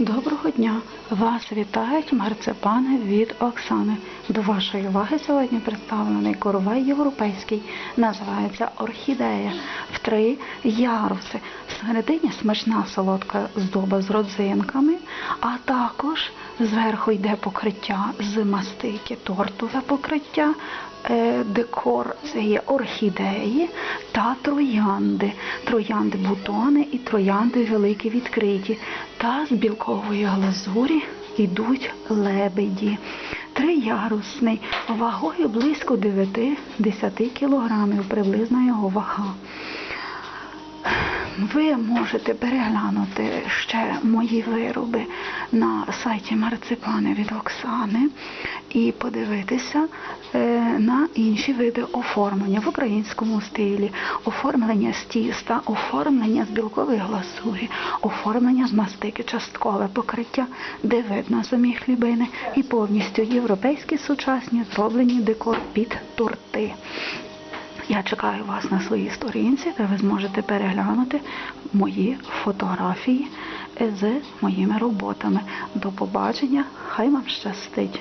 Доброго дня! Вас вітають марципани від Оксани. До вашої уваги сьогодні представлений коровай європейський. Називається орхідея в три яруси. Всередині смачна солодка здоба з родзинками, а також зверху йде покриття з мастики, тортове покриття. Е, Декор це є орхідеї та троянди. Троянди бутони і троянди великі відкриті. Та з білкової глазурі йдуть лебеді. Триярусний, вагою близько 9-10 кілограмів, приблизна його вага. Ви можете переглянути ще мої вироби на сайті Марципани від Оксани і подивитися е, на інші види оформлення в українському стилі, оформлення з тіста, оформлення з білкової глазурі, оформлення з мастики, часткове покриття, де видно самі хлібини і повністю європейські сучасні зроблені декор під торти. Я чекаю вас на своїй сторінці, де ви зможете переглянути мої фотографії з моїми роботами. До побачення, хай вам щастить!